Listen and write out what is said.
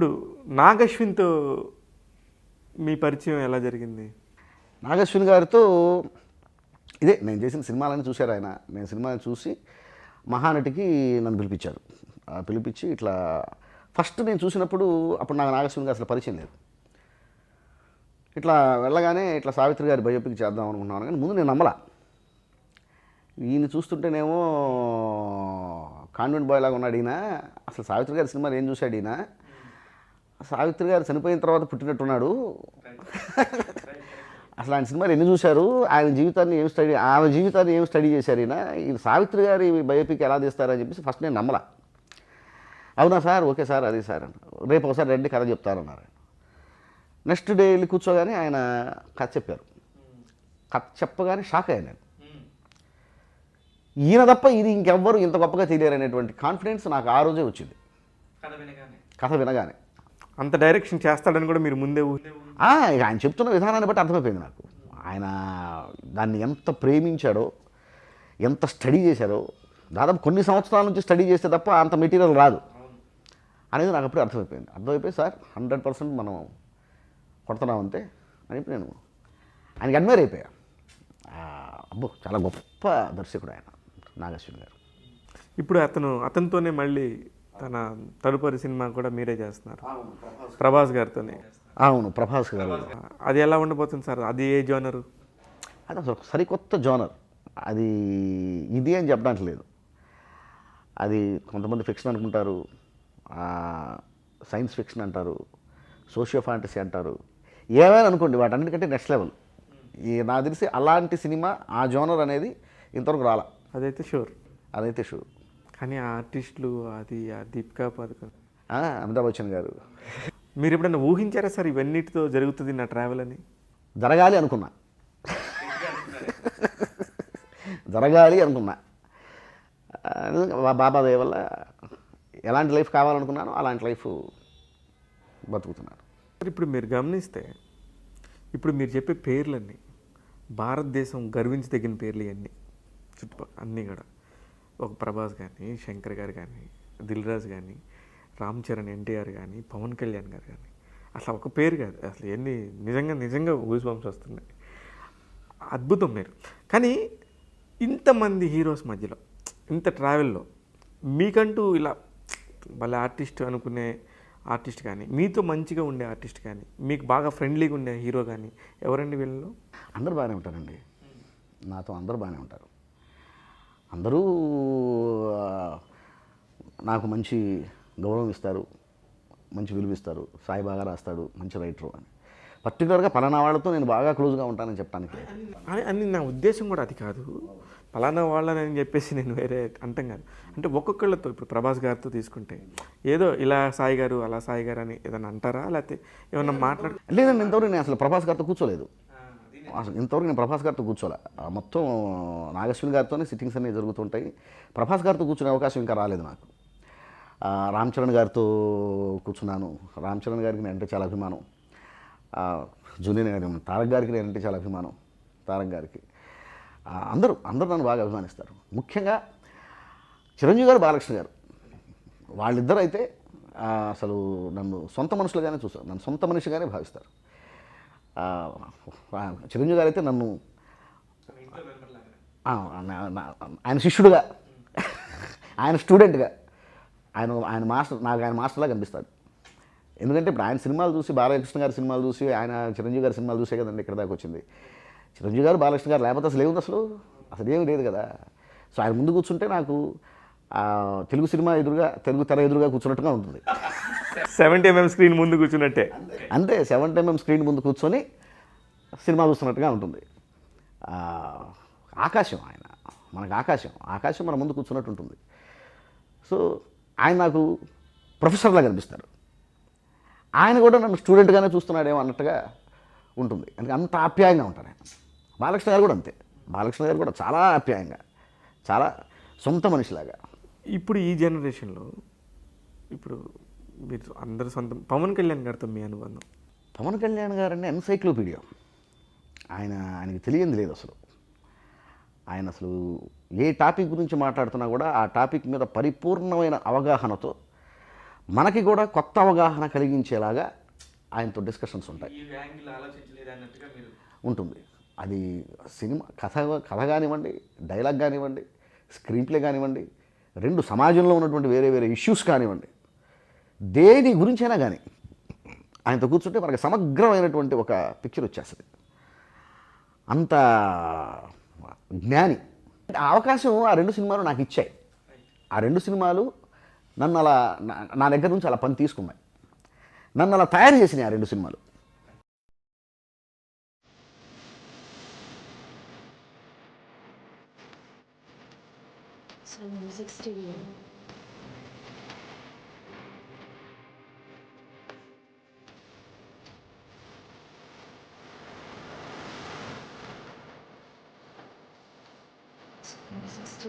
ఇప్పుడు నాగశ్విన్తో మీ పరిచయం ఎలా జరిగింది? నాగశ్విన్ గారితో ఇదే నేను చేసిన సినిమాలన్నీ చూశారు ఆయన. నేను సినిమాని చూసి మహానటికి నన్ను పిలిపించారు. పిలిపించి ఇట్లా ఫస్ట్ నేను చూసినప్పుడు అప్పుడు నాకు నాగశ్విన్ గారు అసలు పరిచయం లేదు. ఇట్లా వెళ్ళగానే ఇట్లా సావిత్రి గారి బయోపిక్ చేద్దాం అనుకుంటున్నాను కానీ ముందు నేను నమ్మలా. ఈయన చూస్తుంటేనేమో కాన్వెంట్ బాయ్ లాగా ఉన్నాడు ఈయన అసలు సావిత్రి గారి సినిమాలు ఏం చూశాడు ఈయన? సావిత్రి గారు చనిపోయిన తర్వాత పుట్టినట్టున్నాడు. అసలు ఆయన సినిమాలు ఎన్ని చూశారు? ఆయన జీవితాన్ని ఏం స్టడీ ఆమె జీవితాన్ని ఏం స్టడీ చేశారు ఈయన? ఈయన సావిత్రి గారి బయోపిక్ ఎలా తీస్తారని చెప్పేసి ఫస్ట్ నేను నమ్మలా. అవునా సార్? ఓకే సార్ అది సార్. రేపు ఒకసారి రండి కథ చెప్తారన్నారు నెక్స్ట్ డే వెళ్ళి కూర్చోగానే ఆయన కథ చెప్పారు. కథ చెప్పగానే షాక్ అయ్యాను నేను. ఈయన తప్ప ఇది ఇంకెవ్వరు ఇంత గొప్పగా తెలియరు అనేటువంటి కాన్ఫిడెన్స్ నాకు ఆ రోజే వచ్చింది. కథ వినగానే. అంత డైరెక్షన్ చేస్తాడని కూడా మీరు ముందే ఆయన చెప్తున్న విధానాన్ని బట్టి అర్థమైపోయింది నాకు. ఆయన దాన్ని ఎంత ప్రేమించాడో ఎంత స్టడీ చేశాడో దాదాపు కొన్ని సంవత్సరాల నుంచి స్టడీ చేస్తే తప్ప అంత మెటీరియల్ రాదు అనేది నాకు అప్పుడే అర్థమైపోయింది. అర్థమైపోయి సార్ హండ్రెడ్ పర్సెంట్ మనం కొడుతున్నాం అంతే అని చెప్పి నేను ఆయనకి అడ్మైర్ అయిపోయా. అబ్బో చాలా గొప్ప దర్శకుడు ఆయన నాగశ్విన్ గారు. ఇప్పుడు అతను అతనితోనే మళ్ళీ తన తదుపరి సినిమా కూడా మీరే చేస్తున్నారు. ప్రభాస్ గారితోనే. అవును ప్రభాస్ గారు. అది ఎలా ఉండబోతుంది సార్? అది ఏ జోనరు? అది అసలు సరికొత్త జోనర్. అది ఇది అని చెప్పడానికి లేదు. అది కొంతమంది ఫిక్షన్ అనుకుంటారు. సైన్స్ ఫిక్షన్ అంటారు. సోషియో ఫ్యాంటసీ అంటారు. ఏమైనా అనుకోండి వాటన్నిటికంటే నెక్స్ట్ లెవెల్. ఈ నాకు తెలిసి అలాంటి సినిమా ఆ జోనర్ అనేది ఇంతవరకు రాలా. అదైతే షూర్. అదైతే షూర్. కానీ ఆర్టిస్టులు అది ఆ దీపికా పథకం. అమితాబ్ బచ్చన్ గారు. మీరు ఎప్పుడైనా ఊహించారా సార్ ఇవన్నిటితో జరుగుతుంది నా ట్రావెల్ అని? జరగాలి అనుకున్నా. జరగాలి అనుకున్నా. బాబా దయ వల్ల ఎలాంటి లైఫ్ కావాలనుకున్నానో అలాంటి లైఫ్ బతుకుతున్నాను. ఇప్పుడు మీరు గమనిస్తే ఇప్పుడు మీరు చెప్పే పేర్లన్నీ భారతదేశం గర్వించదగిన పేర్లు ఇవన్నీ చుట్టుపక్కల అన్నీ కూడా. ఒక ప్రభాస్ కానీ శంకర్ గారు కానీ దిల్ రాజు కానీ రామ్ చరణ్ ఎన్టీఆర్ కానీ పవన్ కళ్యాణ్ గారు కానీ అసలు ఒక పేరు కాదు. అసలు ఎన్ని నిజంగా నిజంగా గూస్ బంప్స్ వస్తున్నాయి. అద్భుతం మీరు. కానీ ఇంతమంది హీరోస్ మధ్యలో ఇంత ట్రావెల్లో మీకంటూ ఇలా వాళ్ళ ఆర్టిస్ట్ అనుకునే ఆర్టిస్ట్ కానీ మీతో మంచిగా ఉండే ఆర్టిస్ట్ కానీ మీకు బాగా ఫ్రెండ్లీగా ఉండే హీరో కానీ ఎవరండి వీళ్ళలో? అందరు బాగానే ఉంటారండి. నాతో అందరు బాగానే ఉంటారు. అందరూ నాకు మంచి గౌరవం ఇస్తారు మంచి విలువ ఇస్తారు సాయి బాగా రాస్తాడు మంచి రైటరు అని. పర్టికులర్గా పలానా వాళ్ళతో నేను బాగా క్లోజ్గా ఉంటానని చెప్పడానికి. అని అని నా ఉద్దేశం కూడా అది కాదు. పలానా వాళ్ళని అని చెప్పేసి నేను వేరే అంటాం కాదు. అంటే ఒక్కొక్కళ్ళతో ఇప్పుడు ప్రభాస్ గారితో తీసుకుంటే ఏదో ఇలా సాయి గారు అలా సాయి గారు అని ఏదైనా అంటారా? లేకపోతే ఏమన్నా మాట్లాడు లేదండి ఇంతవరకు నేను అసలు ప్రభాస్ గారితో కూర్చోలేదు. అసలు ఇంతవరకు నేను ప్రభాస్ గారితో కూర్చోలే. ఆ మొత్తం నాగశ్విని గారితోనే సిట్టింగ్స్ అన్నీ జరుగుతుంటాయి. ప్రభాస్ గారితో కూర్చునే అవకాశం ఇంకా రాలేదు నాకు. రామ్ చరణ్ గారితో కూర్చున్నాను. రామ్ చరణ్ గారికి నేనంటే చాలా అభిమానం. జూనియర్ గారి తారక్ గారికి నేనంటే చాలా అభిమానం. తారక్ గారికి. అందరూ అందరూ నన్ను బాగా అభిమానిస్తారు. ముఖ్యంగా చిరంజీవి గారు బాలకృష్ణ గారు. వాళ్ళిద్దరూ అయితే అసలు నన్ను సొంత మనుషులుగానే చూస్తారు. నన్ను సొంత మనిషిగానే భావిస్తారు. చిరంజీవి గారు అయితే నన్ను ఆయన శిష్యుడుగా. ఆయన స్టూడెంట్గా. ఆయన ఆయన మాస్టర్ నాకు ఆయన మాస్టర్లా కనిపిస్తాడు. ఎందుకంటే ఇప్పుడు ఆయన సినిమాలు చూసి బాలకృష్ణ గారి సినిమాలు చూసి ఆయన చిరంజీవి గారి సినిమాలు చూసే కదండి ఇక్కడ దాకా వచ్చింది. చిరంజీవి గారు బాలకృష్ణ గారు లేకపోతే అసలు ఏముంది అసలు? అసలు ఏమి లేదు కదా. సో ఆయన ముందు కూర్చుంటే నాకు తెలుగు సినిమా ఎదురుగా తెలుగు తెర ఎదురుగా కూర్చున్నట్టుగా ఉంటుంది. సెవెంటీ ఎంఎం స్క్రీన్ ముందు కూర్చున్నట్టే. అంతే సెవెన్ ఎంఎం స్క్రీన్ ముందు కూర్చొని సినిమా చూస్తున్నట్టుగా ఉంటుంది. ఆకాశం ఆయన మనకు ఆకాశం ఆకాశం మన ముందు కూర్చున్నట్టు ఉంటుంది. సో ఆయన నాకు ప్రొఫెసర్లా కనిపిస్తారు. ఆయన కూడా నన్ను స్టూడెంట్గానే చూస్తున్నాడేమో అన్నట్టుగా ఉంటుంది. అందుకే అంత ఆప్యాయంగా ఉంటారు ఆయన. బాలకృష్ణ గారు కూడా అంతే. బాలకృష్ణ గారు కూడా చాలా ఆప్యాయంగా చాలా సొంత మనిషిలాగా. ఇప్పుడు ఈ జనరేషన్లో ఇప్పుడు మీరు అందరు సొంతం. పవన్ కళ్యాణ్ గారితో మీ అనుబంధం? పవన్ కళ్యాణ్ గారంటే ఎన్సైక్లోపీడియా. ఆయన ఆయనకి తెలియంది లేదు అసలు. ఆయన అసలు ఏ టాపిక్ గురించి మాట్లాడుతున్నా కూడా ఆ టాపిక్ మీద పరిపూర్ణమైన అవగాహనతో మనకి కూడా కొత్త అవగాహన కలిగించేలాగా ఆయనతో డిస్కషన్స్ ఉంటాయి. ఉంటుంది. అది సినిమా కథ కథ కానివ్వండి డైలాగ్ కానివ్వండి స్క్రీన్ ప్లే కానివ్వండి రెండు సమాజంలో ఉన్నటువంటి వేరే వేరే ఇష్యూస్ కానివ్వండి దేని గురించైనా కానీ ఆయనతో కూర్చుంటే మనకి సమగ్రమైనటువంటి ఒక పిక్చర్ వచ్చేస్తుంది. అంత జ్ఞాని. ఆ అవకాశం ఆ రెండు సినిమాలు నాకు ఇచ్చాయి. ఆ రెండు సినిమాలు నన్ను అలా నా- నా దగ్గర నుంచి అలా పని తీసుకున్నాయి. నన్ను అలా తయారు చేసినాయి ఆ రెండు సినిమాలు. Music studio もうそ。